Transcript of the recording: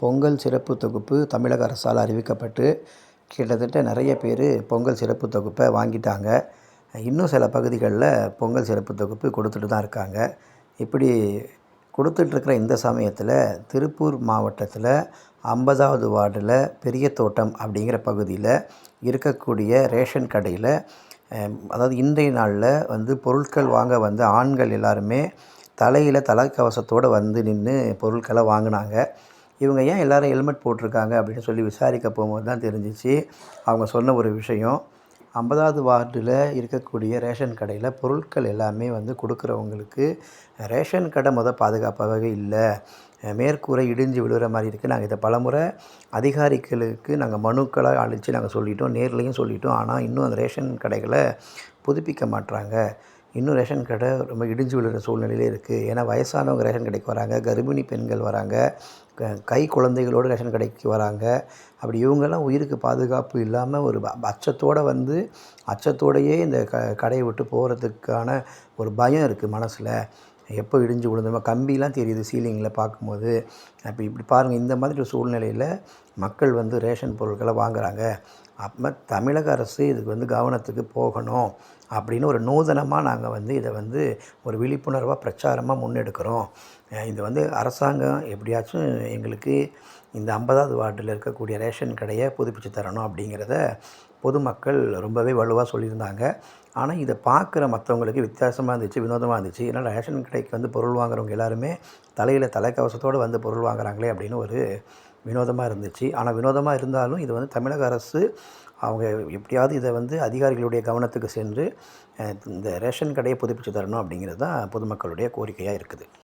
பொங்கல் சிறப்பு தொகுப்பு தமிழக அரசால் அறிவிக்கப்பட்டு கிட்டத்தட்ட நிறைய பேர் பொங்கல் சிறப்பு தொகுப்பை வாங்கிட்டாங்க. இன்னும் சில பகுதிகளில் பொங்கல் சிறப்பு தொகுப்பு கொடுத்துட்டு தான் இருக்காங்க. இப்படி கொடுத்துட்ருக்கிற இந்த சமயத்தில் திருப்பூர் மாவட்டத்தில் ஐம்பதாவது வார்டில் பெரிய தோட்டம் அப்படிங்கிற பகுதியில் இருக்கக்கூடிய ரேஷன் கடையில் அதாவது இன்றைய நாளில் வந்து பொருட்கள் வாங்க வந்த ஆண்கள் எல்லாருமே தலையில் தலைக்கவசத்தோடு வந்து நின்று பொருட்களை வாங்கினாங்க. இவங்க ஏன் எல்லோரும் ஹெல்மெட் போட்டிருக்காங்க அப்படின்னு சொல்லி விசாரிக்க போகும்போது தான் தெரிஞ்சிச்சு. அவங்க சொன்ன ஒரு விஷயம் ஐம்பதாவது வார்டில் இருக்கக்கூடிய ரேஷன் கடையில் பொருட்கள் எல்லாமே வந்து கொடுக்குறவங்களுக்கு ரேஷன் கடை முத பாதுகாப்பாகவே இல்லை. மேற்கூரை இடிஞ்சு விழுகிற மாதிரி இருக்குது நாங்கள் இதை பலமுறை அதிகாரிகளுக்கு நாங்கள் மனுக்களாக அழித்து நாங்கள் சொல்லிட்டோம் நேர்லேயும் சொல்லிட்டோம். ஆனால் இன்னும் அந்த ரேஷன் கடைகளை புதுப்பிக்க மாட்றாங்க. இன்னும் ரேஷன் கடை ரொம்ப இடிஞ்சு விழுகிற சூழ்நிலையிலே இருக்குது ஏன்னா வயசானவங்க ரேஷன் கடைக்கு வராங்க கர்ப்பிணி பெண்கள் வராங்க க கை குழந்தைகளோடு ரேஷன் கடைக்கு வராங்க. அப்படி இவங்கெல்லாம் உயிருக்கு பாதுகாப்பு இல்லாமல் ஒரு அச்சத்தோடு வந்து அச்சத்தோடையே இந்த க கடையை விட்டு போகிறதுக்கான ஒரு பயம் இருக்குது மனசில். எப்போ இடிஞ்சு விழுந்தோமோ கம்பிலாம் தெரியுது சீலிங்கில் பார்க்கும்போது. அப்போ இப்படி பாருங்கள் இந்த மாதிரி ஒரு சூழ்நிலையில் மக்கள் வந்து ரேஷன் பொருட்களை வாங்குகிறாங்க அப்போ தமிழக அரசு இதுக்கு வந்து கவனத்துக்கு போகணும் அப்படின்னு ஒரு நூதனமாக நாங்கள் வந்து இதை வந்து ஒரு விழிப்புணர்வாக பிரச்சாரமாக முன்னெடுக்கிறோம். இது வந்து அரசாங்கம் எப்படியாச்சும் எங்களுக்கு இந்த ஐம்பதாவது வார்டில் இருக்கக்கூடிய ரேஷன் கடையை புதுப்பிச்சு தரணும் அப்படிங்கிறத பொதுமக்கள் ரொம்பவே வலுவாக சொல்லியிருந்தாங்க. ஆனால் இதை பார்க்குற மற்றவங்களுக்கு வித்தியாசமாக இருந்துச்சு வினோதமாக இருந்துச்சு. ஏன்னா ரேஷன் கடைக்கு வந்து பொருள் வாங்குறவங்க எல்லாருமே தலையில் தலைக்கவசத்தோடு வந்து பொருள் வாங்குறாங்களே அப்படின்னு ஒரு வினோதமாக இருந்துச்சு. ஆனால் வினோதமாக இருந்தாலும் இது வந்து தமிழக அரசு அவங்க எப்படியாவது இதை வந்து அதிகாரிகளுடைய கவனத்துக்கு சென்று இந்த ரேஷன் கடையை புதுப்பிச்சு தரணும் அப்படிங்கிறது தான் பொதுமக்களுடைய கோரிக்கையாக இருக்குது.